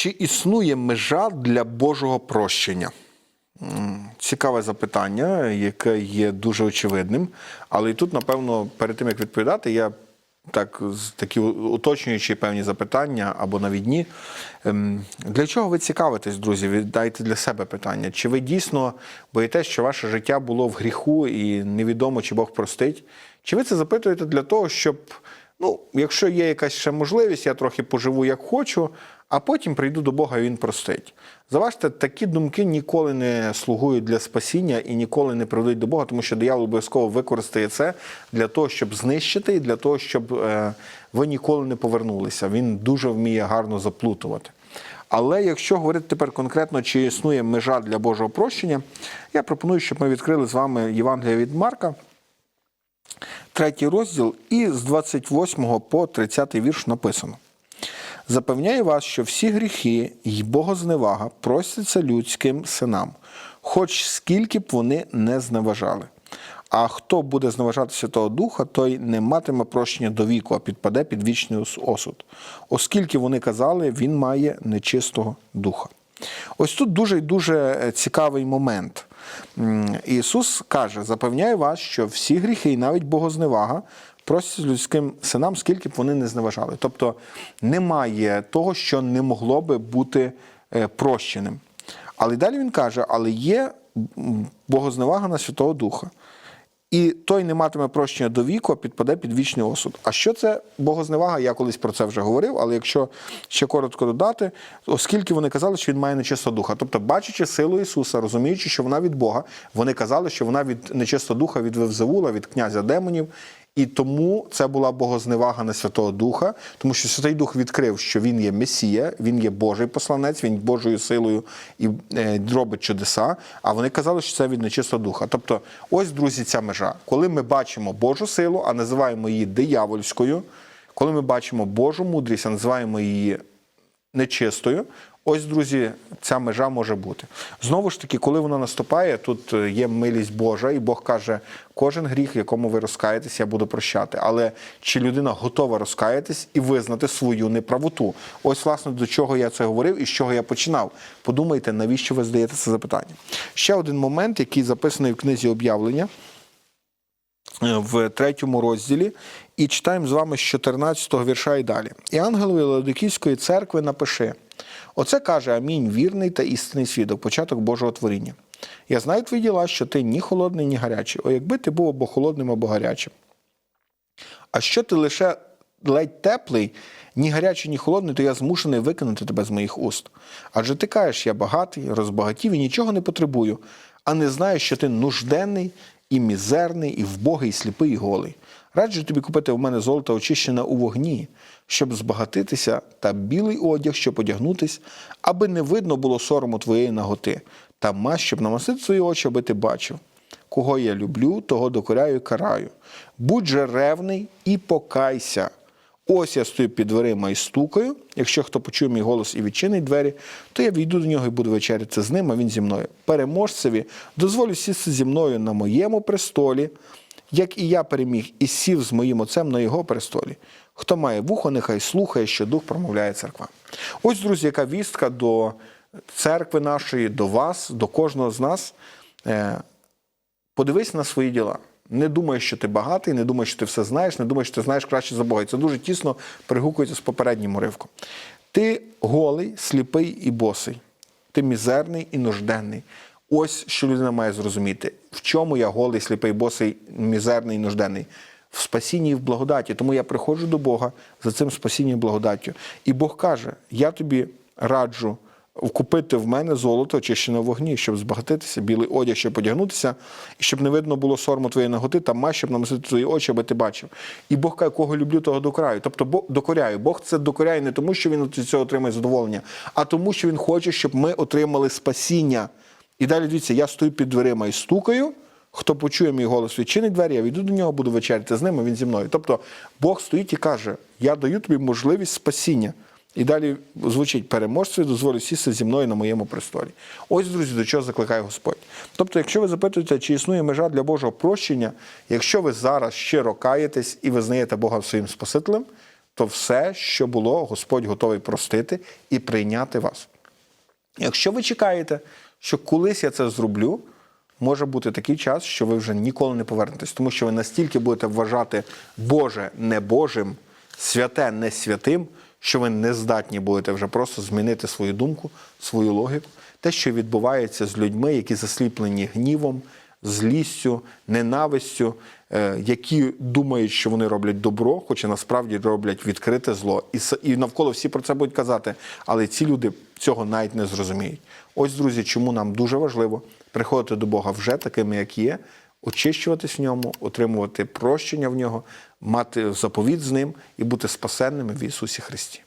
Чи існує межа для Божого прощення? Цікаве запитання, яке є дуже очевидним. Але і тут, напевно, перед тим як відповідати, я так такі уточнюючі певні запитання або навідні. Ем, Для чого ви цікавитесь, друзі? Віддайте для себе питання. Чи ви дійсно боїтесь, що ваше життя було в гріху і невідомо, чи Бог простить? Чи ви це запитуєте для того, щоб, ну, якщо є якась ще можливість, я трохи поживу як хочу, а потім прийду до Бога і Він простить. Заважте, такі думки ніколи не слугують для спасіння і ніколи не приведуть до Бога, тому що диявол обов'язково використає це для того, щоб знищити, і для того, щоб е, ви ніколи не повернулися. Він дуже вміє гарно заплутувати. Але якщо говорити тепер конкретно, чи існує межа для Божого прощення, я пропоную, щоб ми відкрили з вами Євангелія від Марка, третій розділ, і з 28 по 30 вірш написано. Запевняю вас, що всі гріхи й богозневага простяться людським синам, хоч скільки б вони не зневажали. А хто буде зневажати Святого Духа, той не матиме прощення до віку, а підпаде під вічний осуд. Оскільки вони казали, він має нечистого духа. Ось тут дуже і дуже е, цікавий момент. Ісус каже: запевняю вас, що всі гріхи, і навіть богозневага, простять людським синам, скільки б вони не зневажали. Тобто немає того, що не могло би бути е, прощеним. Але далі він каже: але є богозневага на Святого Духа. І той не матиме прощення до віку, а підпаде під вічний осуд. А що це богозневага? Я колись про це вже говорив, але якщо ще коротко додати, оскільки вони казали, що він має нечисто духа. Тобто, бачачи силу Ісуса, розуміючи, що вона від Бога, вони казали, що вона від нечистого духа від Вевзевула, від князя демонів. І тому це була богозневага на Святого Духа, тому що Святий Дух відкрив, що він є Месія, він є Божий посланець, він Божою силою і е, робить чудеса. А вони казали, що це від нечистого духа. Тобто, ось, друзі, ця межа. Коли ми бачимо Божу силу, а називаємо її диявольською, коли ми бачимо Божу мудрість, а називаємо її нечистою. Ось, друзі, ця межа може бути. Знову ж таки, коли вона наступає, тут е, є милість Божа, і Бог каже, кожен гріх, якому ви розкаєтесь, я буду прощати. Але чи людина готова розкаятись і визнати свою неправоту? Ось, власне, до чого я це говорив і з чого я починав. Подумайте, навіщо ви задаєте це запитання? Ще один момент, який записаний в книзі об'явлення е, в третьому розділі, і читаємо з вами з 14 го вірша і далі. І ангелові Ладокійської церкви напиши. Оце каже Амінь, вірний та істинний свідок, початок Божого творіння. Я знаю твої діла, що ти ні холодний, ні гарячий. О, якби ти був або холодним, або гарячим. А що ти лише ледь теплий, ні гарячий, ні холодний, то я змушений викинути тебе з моїх уст. Адже ти кажеш, я багатий, розбагатів і нічого не потребую, а не знаєш, що ти нужденний і мізерний, і вбогий, і сліпий, і голий. Раджу тобі купити в мене золото очищене у вогні, щоб збагатитися, та білий одяг, щоб одягнутись, аби не видно було сорому твоєї наготи, та мазь, щоб намастити свої очі, аби ти бачив. Кого я люблю, того докоряю і караю. Будь же ревний і покайся. Ось я стою під дверима і стукаю. Якщо хто почує мій голос і відчинить двері, то я війду до нього і буду вечеряти з ним, а він зі мною. Переможцеві дозволю сісти зі мною на моєму престолі, як і я переміг і сів з моїм отцем на його престолі. Хто має вухо, нехай слухає, що дух промовляє церква. Ось, друзі, яка вістка до церкви нашої, до вас, до кожного з нас. Е, Подивись на свої діла. Не думай, що ти багатий, не думай, що ти все знаєш, не думай, що ти знаєш краще за Бога. І це дуже тісно перегукується з попереднім уривком. Ти голий, сліпий і босий. Ти мізерний і нужденний. Ось що людина має зрозуміти, в чому я голий, сліпий, босий, мізерний нужденний. В спасінні і в благодаті. Тому я приходжу до Бога за цим спасінням і благодаттю. І Бог каже: я тобі раджу вкупити в мене золото очищене вогні, щоб збагатитися, білий одяг, щоб одягнутися, і щоб не видно було сорму твоєї наготи, та мать, щоб намастити твої очі, аби ти бачив. І Бог каже, кого люблю, того докоряю. Тобто Бог докоряю. Бог це докоряє не тому, що він від цього отримає задоволення, а тому, що він хоче, щоб ми отримали спасіння. І далі дивіться, я стою під дверима і стукаю. Хто почує мій голос, відчинить двері, я війду до нього, буду вечеряти з ним, а він зі мною. Тобто Бог стоїть і каже: Я даю тобі можливість спасіння. І далі звучить переможцю, дозволю сісти зі мною на моєму престолі. Ось, друзі, до чого закликає Господь. Тобто, якщо ви запитуєте, чи існує межа для Божого прощення, якщо ви зараз щиро каєтесь і визнаєте Бога своїм Спасителем, то все, що було, Господь готовий простити і прийняти вас. Якщо ви чекаєте, що колись я це зроблю, може бути такий час, що ви вже ніколи не повернетесь, тому що ви настільки будете вважати Боже не Божим, святе не святим, що ви не здатні будете вже просто змінити свою думку, свою логіку. Те, що відбувається з людьми, які засліплені гнівом, злістю, ненавистю, е, які думають, що вони роблять добро, хоча насправді роблять відкрите зло. І, навколо всі про це будуть казати, але ці люди цього навіть не зрозуміють. Ось, друзі, чому нам дуже важливо приходити до Бога вже такими, як є, очищуватись в ньому, отримувати прощення в нього, мати заповіт з ним і бути спасенними в Ісусі Христі.